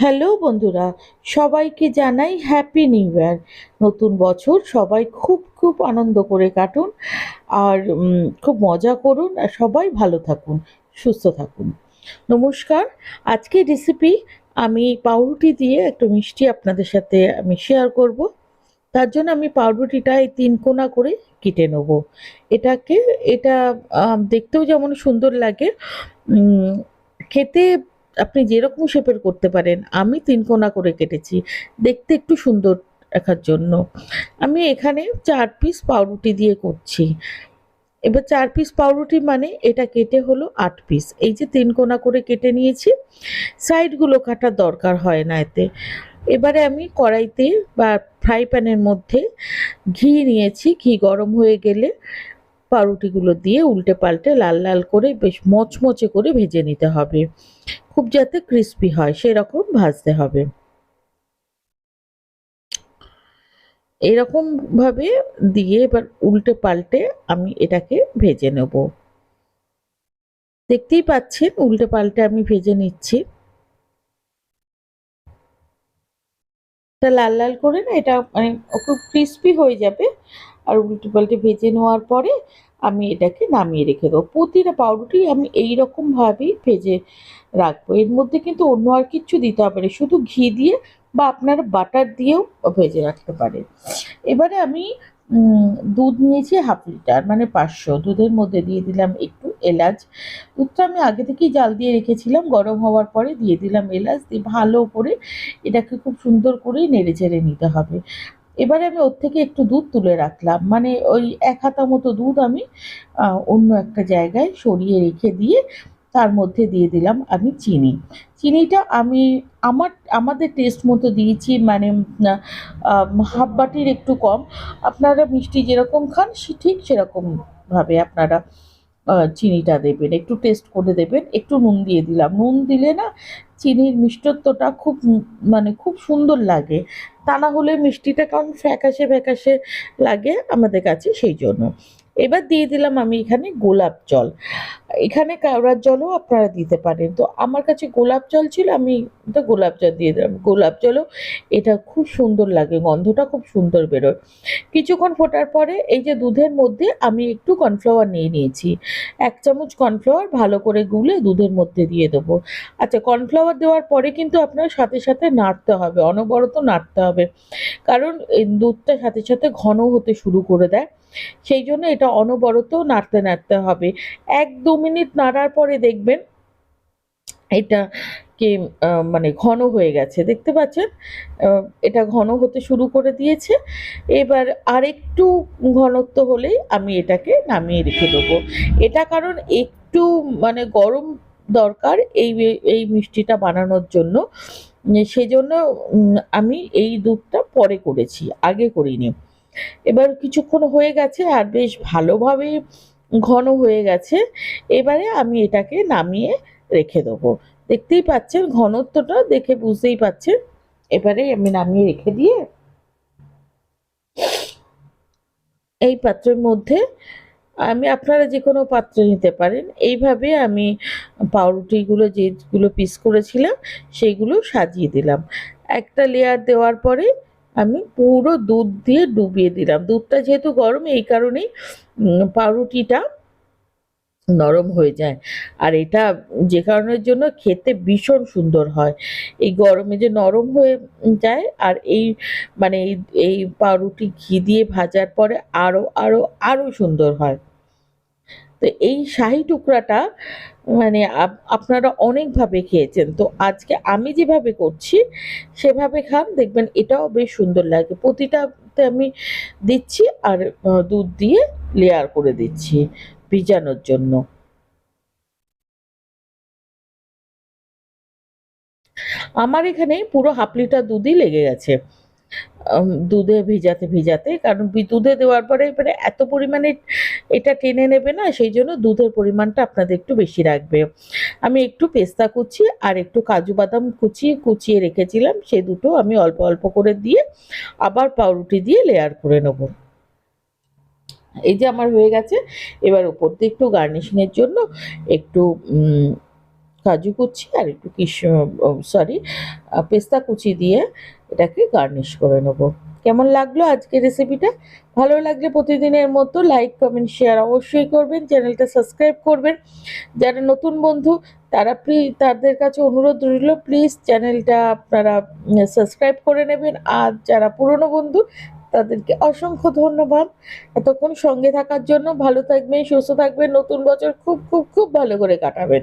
Hello বন্ধুরা, সবাইকে জানাই হ্যাপি নিউ ইয়ার নতুন বছর, সবাই খুব খুব আনন্দ করে কাটুন আর খুব মজা করুন আর সবাই ভালো থাকুন, সুস্থ থাকুন। নমস্কার, আজকের রেসিপি আমি পাউরুটি দিয়ে একটু মিষ্টি আপনাদের সাথে আমি শেয়ার করব। তার জন্য আমি পাউরুটিটা এই তিন কোনা করে কেটে নেব। এটাকে, এটা দেখতেও যেমন সুন্দর লাগে। খেতে আপনি যেরকম শেপের করতে পারেন, আমি তিন কোনা করে কেটেছি। দেখতে একটু সুন্দর রাখার জন্য। আমি এখানে চার পিস পাউরুটি দিয়ে করছি। এবার চার পিস পাউরুটি মানে এটা কেটে হলো আট পিস এই যে তিন কোনা করে কেটে নিয়েছি সাইডগুলো কাটার দরকার হয় না এতে। এবারে আমি কড়াইতে বা ফ্রাই প্যানের মধ্যে ঘি নিয়েছি। ঘি গরম হয়ে গেলে পাউরুটিগুলো দিয়ে উল্টে পাল্টে লাল লাল করে বেশ মচমচে করে ভেজে নিতে হবে। খুব যাতে ক্রিস্পি হয়, সেরকম ভাজতে হবে। এরকম ভাবে দিয়ে এবার উল্টে পাল্টে আমি এটাকে ভেজে নেব। দেখতেই পাচ্ছেন, উল্টে পাল্টে আমি ভেজে নিচ্ছি। তা লাল লাল করে না, এটা মানে খুব ক্রিস্পি হয়ে যাবে। আর উল্টে পাল্টে ভেজে নেওয়ার পরে আমি এটাকে নামিয়ে রেখে দেবো। প্রতিটা পাউরুটি আমি এই রকম ভাবেই ভেজে রাখব। এর মধ্যে কিন্তু অন্য আর কিচ্ছু দিতে হবে না, শুধু ঘি দিয়ে বা আপনার বাটার দিয়েও ভেজে রাখতে পারেন। এবারে আমি দুধ নিয়েছি হাফ লিটার মানে পাঁচশো। দুধের মধ্যে দিয়ে দিলাম একটু এলাচ। দুধটা আমি আগে থেকেই জাল দিয়ে রেখেছিলাম, গরম হওয়ার পরে দিয়ে দিলাম এলাচ। দিয়ে ভালো করে এটাকে খুব সুন্দর করে নেড়ে চেড়ে নিতে হবে। এবারে আমি ওর থেকে একটু দুধ তুলে রাখলাম। মানে ওই এক হাতা মতো দুধ আমি অন্য একটা জায়গায় সরিয়ে রেখে দিয়ে তার মধ্যে দিয়ে দিলাম আমি চিনি। চিনিটা আমি আমার, আমাদের টেস্ট মতো দিয়েছি মানে হাফ বাটির একটু কম। আপনারা মিষ্টি যেরকম খান, সে ঠিক সেরকমভাবে আপনারা চিনিটা দেবেন। একটু টেস্ট করে দেবেন। একটু নুন দিয়ে দিলাম। নুন দিলে না চিনির মিষ্টত্বটা খুব মানে খুব সুন্দর লাগে। তা না হলে মিষ্টিটা কারণ ফ্যাকাশে ফ্যাকাশে লাগে আমাদের কাছে, সেই জন্য। এবার দিয়ে দিলাম আমি এখানে গোলাপ জল। এখানে কেওড়ার জলও আপনারা দিতে পারেন। তো আমার কাছে গোলাপ জল ছিল, আমি তো গোলাপ জল দিয়ে দিলাম। গোলাপ জলও এটা খুব সুন্দর লাগে, গন্ধটা খুব সুন্দর বেরোয়। কিছুক্ষণ ফোটার পরে এই যে দুধের মধ্যে আমি একটু কর্নফ্লাওয়ার নিয়ে নিয়েছি। এক চামচ কর্নফ্লাওয়ার ভালো করে গুলে দুধের মধ্যে দিয়ে দেবো। আচ্ছা কর্নফ্লাওয়ার দেওয়ার পরে কিন্তু আপনার সাথে সাথে নাড়তে হবে, অনবরত নাড়তে হবে। কারণ দুধটা সাথে সাথে ঘন হতে শুরু করে দেয়। সেই জন্য এটা অনবরত নাড়তে নাড়তে হবে। এক দু মিনিট নাড়ার পরে দেখবেন এটা কে মানে ঘন হয়ে গেছে। দেখতে পাচ্ছেন? এটা ঘন হতে শুরু করে দিয়েছে। এবার আরেকটু ঘনত্ব হলেই আমি এটাকে নামিয়ে রেখে দেবো। এটা কারণ একটু মানে গরম দরকার এই এই মিষ্টিটা বানানোর জন্য। সেজন্য আমি এই দুধটা পরে করেছি, আগে করিনি। এবার কিছুক্ষণ হয়ে গেছে আর বেশ ভালোভাবে ঘন হয়ে গেছে। এবারে আমি এটাকে নামিয়ে রেখে দেবো। দেখতেই পাচ্ছেন ঘনত্বটা, দেখে বুঝতেই পাচ্ছেন। এবারে আমি নামিয়ে রেখে দিয়ে এই পাত্রের মধ্যে আমি, আপনারা যে কোনো পাত্রে নিতে পারেন। এইভাবে আমি পাউরুটিগুলো, যেগুলো পিস করেছিলাম সেইগুলো সাজিয়ে দিলাম। একটা লেয়ার দেওয়ার পরে আমি পুরো দুধ দিয়ে ডুবিয়ে দিলাম। দুধটা যেহেতু গরম, এই কারণেই পাউরুটিটা নরম হয়ে যায়। আর এটা যে কারণের জন্য খেতে ভীষণ সুন্দর হয়। এই গরমে যে নরম হয়ে যায়, আর এই মানে এই পাউরুটি ঘি দিয়ে ভাজার পরে আরও আরও আরও সুন্দর হয়। তো এই শাহি টুকরাটা মানে আপ- আপনারা অনেকভাবে খেয়েছেন। তো আজকে আমি যেভাবে করছি, সেভাবে খান, দেখবেন এটাও বেশ সুন্দর লাগে। প্রতিটাতে আমি দিচ্ছি আর দুধ দিয়ে লেয়ার করে দিচ্ছি ভিজানোর জন্য। আমার এখানে পুরো হাফ লিটার দুধই লেগে গেছে। দুধে ভিজাতে ভিজাতে, কারণ দুধে দেওয়ার পরে এবারে এত পরিমাণে এটা টেনে নেবে না, সেই জন্য দুধের পরিমাণটা আপনাদের একটু বেশি রাখবে। আমি একটু পেস্তা কুচি আর একটু কাজু বাদাম কুচিয়ে কুচিয়ে রেখেছিলাম, সে দুটো আমি অল্প অল্প করে দিয়ে আবার পাউরুটি দিয়ে লেয়ার করে নেব। এই যে আমার হয়ে গেছে, এবার উপর দিয়ে একটু গার্নিশিংয়ের জন্য একটু কাজু কুচি আর একটু কিস সরি পেস্তা কুচি দিয়ে এটাকে গার্নিশ করে নেব। কেমন লাগল আজকের রেসিপিটা ভালো লাগলে প্রতিদিনের মতো লাইক কমেন্ট শেয়ার অবশ্যই করবেন, চ্যানেলটা সাবস্ক্রাইব করবেন। যারা নতুন বন্ধু, তারা প্লিজ তাদের কাছে অনুরোধ রইল প্লিজ চ্যানেলটা আপনারা সাবস্ক্রাইব করে নেবেন। আর যারা পুরনো বন্ধু, তাদেরকে অসংখ্য ধন্যবাদ। এতক্ষণ সঙ্গে থাকার জন্য ভালো থাকবেন, সুস্থ থাকবেন। নতুন বছর খুব খুব খুব ভালো করে কাটাবেন।